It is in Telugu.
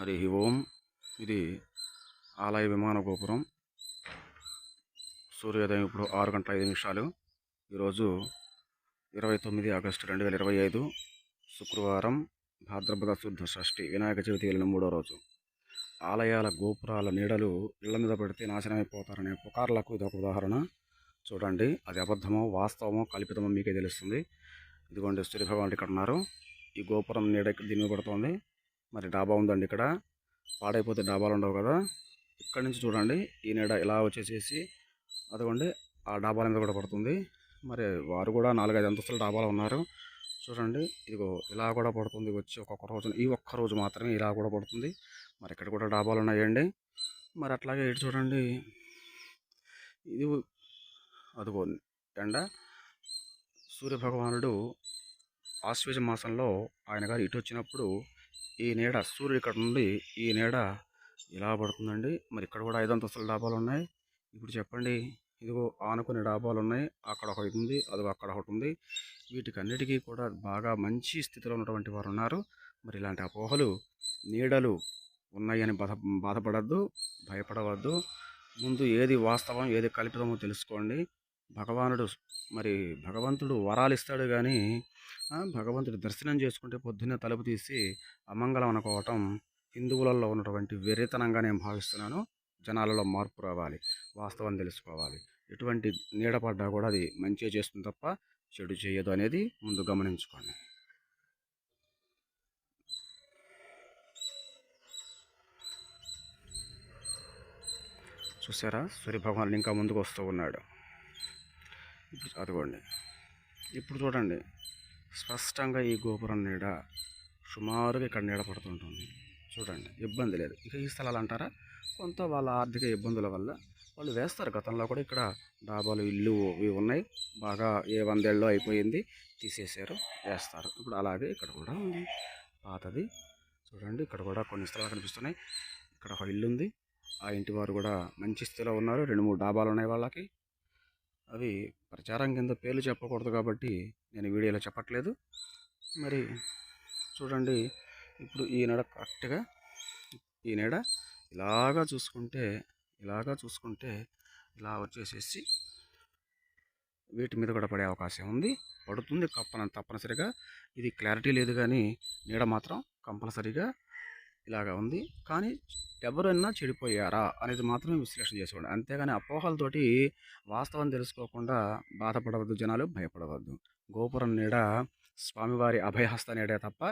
హరి ఓం. ఇది ఆలయ విమాన గోపురం. సూర్యోదయం ఇప్పుడు ఆరు గంటల ఐదు నిమిషాలు. ఈరోజు ఇరవై తొమ్మిది ఆగస్టు రెండు వేల ఇరవై ఐదు శుక్రవారం భాద్రపద శుద్ధ షష్ఠి వినాయక చవితి వెళ్ళిన మూడో రోజు. ఆలయాల గోపురాల నీడలు ఇళ్ళ మీద పెడితే నాశనమైపోతారనే పుకార్లకు ఇది ఒక ఉదాహరణ. చూడండి అది అబద్ధమో వాస్తవమో కల్పితమో మీకే తెలుస్తుంది. ఇదిగోండి సూర్యభగవాన్ ఇక్కడ ఉన్నారు. ఈ గోపురం నీడ ఇక్కడ దీని మీద పడుతోంది. మరి డాబా ఉందండి ఇక్కడ. పాడైపోతే డాబాలు ఉండవు కదా. ఇక్కడ నుంచి చూడండి ఈ నీడ ఇలా వచ్చేసేసి అదిగోండి ఆ డాబాల మీద కూడా పడుతుంది. మరి వారు కూడా నాలుగైదు అంతస్తుల డాబాలు ఉన్నారు. చూడండి ఇదిగో ఇలా కూడా పడుతుంది. వచ్చి ఒక్కొక్క రోజు ఈ ఒక్క రోజు మాత్రమే ఇలా కూడా పడుతుంది. మరి ఇక్కడ కూడా డాబాలు ఉన్నాయండి. మరి అట్లాగే ఇటు చూడండి ఇది అదిగో ఎండ. సూర్యభగవానుడు ఆశ్వేజ మాసంలో ఆయన గారు ఇటు వచ్చినప్పుడు ఈ నీడ సూర్యుడు ఇక్కడ నుండి ఈ నీడ ఇలా పడుతుందండి. మరి ఇక్కడ కూడా ఐదు అంతస్తుల డాబాలు ఉన్నాయి. ఇప్పుడు చెప్పండి ఇదిగో ఆనుకునే డాబాలు ఉన్నాయి. అక్కడ ఒకటి ఉంది అదిగో అక్కడ ఒకటి ఉంది. వీటికన్నిటికీ కూడా బాగా మంచి స్థితిలో ఉన్నటువంటి వారు ఉన్నారు. మరి ఇలాంటి అపోహలు నీడలు ఉన్నాయని బాధ బాధపడద్దు భయపడవద్దు. ముందు ఏది వాస్తవం ఏది కల్పితమో తెలుసుకోండి. భగవానుడు మరి భగవంతుడు వరాలు ఇస్తాడు కానీ భగవంతుడు దర్శనం చేసుకుంటే పొద్దున్నే తలుపు తీసి అమంగళం అనుకోవటం హిందువులలో ఉన్నటువంటి వెర్రితనంగా నేను భావిస్తున్నాను. జనాలలో మార్పు రావాలి వాస్తవం తెలుసుకోవాలి. ఎటువంటి నీడపడ్డా కూడా అది మంచిగా చేస్తుంది తప్ప చెడు చేయదు అనేది ముందు గమనించుకోండి. చూసారా? సూర్యభగవానుడు ఇంకా ముందుకు వస్తూ ఉన్నాడు. ఇప్పుడు అదిగోండి. ఇప్పుడు చూడండి. స్పష్టంగా ఈ గోపురం నీడ సుమారుగా ఇక్కడ నీడ పడుతుంటుంది. చూడండి. ఇబ్బంది లేదు. ఇక ఈ స్థలాలు అంటారా? కొంత వాళ్ళ ఆర్థిక ఇబ్బందుల వల్ల వాళ్ళు వేస్తారు. గతంలో కూడా ఇక్కడ డాబాలు ఇల్లు ఇవి ఉన్నాయి. బాగా ఏ వందేళ్ళు అయిపోయింది. తీసేసారు. వేస్తారు. ఇప్పుడు అలాగే ఇక్కడ కూడా ఉంది. పాతది. చూడండి. ఇక్కడ కూడా కొన్ని స్థలాలు కనిపిస్తున్నాయి. ఇక్కడ ఒక ఇల్లు ఉంది ఆ ఇంటి వారు కూడా మంచి స్థితిలో ఉన్నారు. రెండు మూడు డాబాలు ఉన్నాయి వాళ్ళకి. అవి ప్రచారం కింద పేర్లు చెప్పకూడదు కాబట్టి నేను వీడియోలో చెప్పట్లేదు. మరి చూడండి ఇప్పుడు ఈ నెడ కరెక్ట్గా ఈ నెడ ఇలాగా చూసుకుంటే ఇలాగా చూసుకుంటే ఇలా వచ్చేసేసి వీటి మీద కూడా పడే అవకాశం ఉంది. పడుతుంది కప్పన తప్పనిసరిగా. ఇది క్లారిటీ లేదు కానీ నీడ మాత్రం కంపల్సరీగా ఇలాగా ఉంది. కానీ ఎవరైనా చెడిపోయారా అనేది మాత్రమే విశ్లేషణ చేసుకోండి. అంతేగాని అపోహలతోటి వాస్తవం తెలుసుకోకుండా బాధపడవద్దు జనాలు భయపడవద్దు. గోపురం నీడ స్వామివారి అభయహస్త నీడే తప్ప